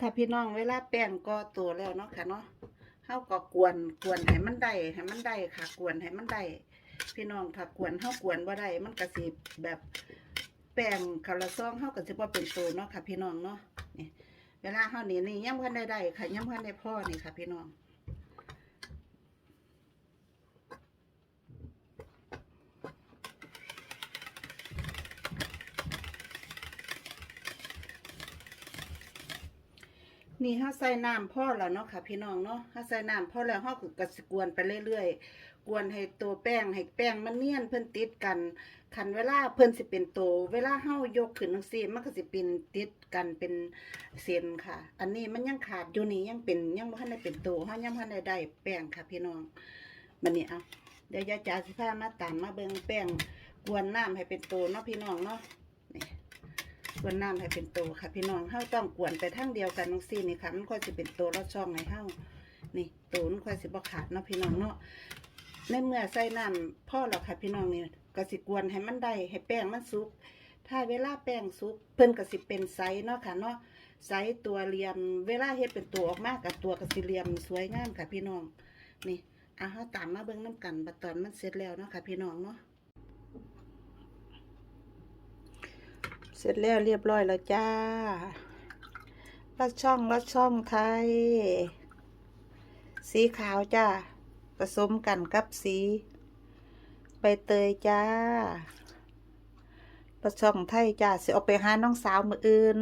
ค่ะพี่น้องเวลาแป้งก็ตัวแล้วเนาะค่ะเนาะเฮาก็กวนกวนให้มันได้ให้มันได้ค่ะ กวนให้มันได้พี่น้องถ้ากวนเฮากวนบ่ได้มันก็สิแบบแป้งคาราซองเฮาก็สิบ่เป็นตัวเนาะค่ะ พี่น้องเนาะนี่เวลาเฮานี่นี่ยังพันได้ได้ค่ะยังพันได้พ่อนี่ค่ะ พี่น้อง นี่เฮาใส่น้ำพ่อแล้วเนาะค่ะ พี่น้องเนาะเฮาใส่น้ำพ่อแล้วเฮาก็กระสกวนไปเรื่อยๆ กวนให้ตัวแป้งให้แป้งมันเนียนเพิ่นติดกันคันเวลาเพิ่นสิเป็นโตวเวลาเฮายกขึ้นจังซี่มันก็สิเป็นติดกันเป็นเส้นค่ะ อันนี้มันยังขาดอยู่นี่ยังเป็นยังบ่ทันได้เป็นโตวเฮายังบ่ทันได้ได้แป้งค่ะ พี่น้องบัดนี้เอาเดี๋ยวยายจ๋าสิพามาตามมาเบิ่งแป้งกวนน้ำให้เป็นโตวเนาะพี่น้องเนาะ กวนน้ำให้เป็นตัวค่ะพี่น้องเฮาต้องกวนไปทางเดียวกันน้องซี่นี่ค่ะมันค่อยสิเป็นตัวรอดช่องให้เฮานี่ตัวมันค่อยสิบ่ขาดเนาะพี่น้องเนาะในเมื่อใส่น้ำพ่อแล้วค่ะพี่น้องนี่ก็สิกวนให้มันได้ให้แป้งมันสุก ถ้าเวลาแป้งสุกเพิ่นก็สิเป็นไซส์เนาะค่ะเนาะไซส์ตัวเหลี่ยม เวลาเฮ็ดเป็นตัวออกมากับตัวก็สิเหลี่ยมสวยงามค่ะพี่น้องนี่อะเฮาตามมาเบิ่งน้ำกันบัดตอนมันเสร็จแล้วเนาะค่ะพี่น้องเนาะ เสร็จแล้วเรียบร้อยแล้วจ้าลัดช่องลัดช่องไทย สีขาวจ้าผสมกันกับสีใบเตยจ้าลัดช่องไทยจ้าสิเอาไปหาน้องสาวมืออื่น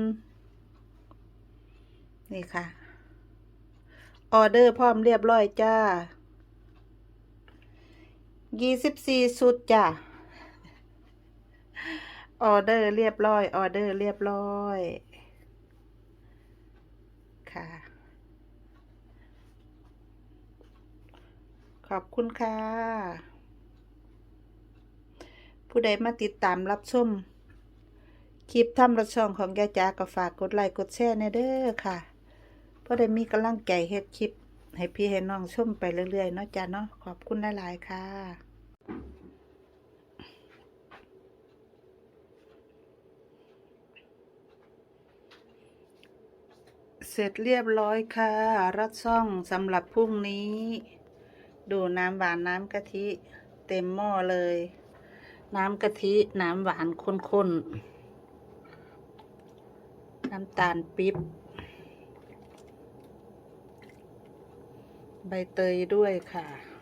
นี่ค่ะ ออเดอร์พร้อมเรียบร้อยจ้ายี่สิบสี่สุดจ้า ออเดอร์เรียบร้อย ออเดอร์เรียบร้อย ค่ะ ขอบคุณค่ะ ผู้ใดมาติดตามรับชมคลิปทำรถช่องของยาจาก็ฝากกดไลค์กดแชร์ในเด้อค่ะเพราะได้มีกำลังใจเฮ็ดคลิป ให้พี่ให้น้องชมไปเรื่อยๆเนาะจ้าเนาะขอบคุณหลายๆค่ะ เสร็จเรียบร้อยค่ะ รัดช่องสำหรับพรุ่งนี้ ดูน้ำหวานน้ำกะทิ เต็มหม้อเลย น้ำกะทิน้ำหวานข้นๆ น้ำตาลปิ๊บ ใบเตยด้วยค่ะ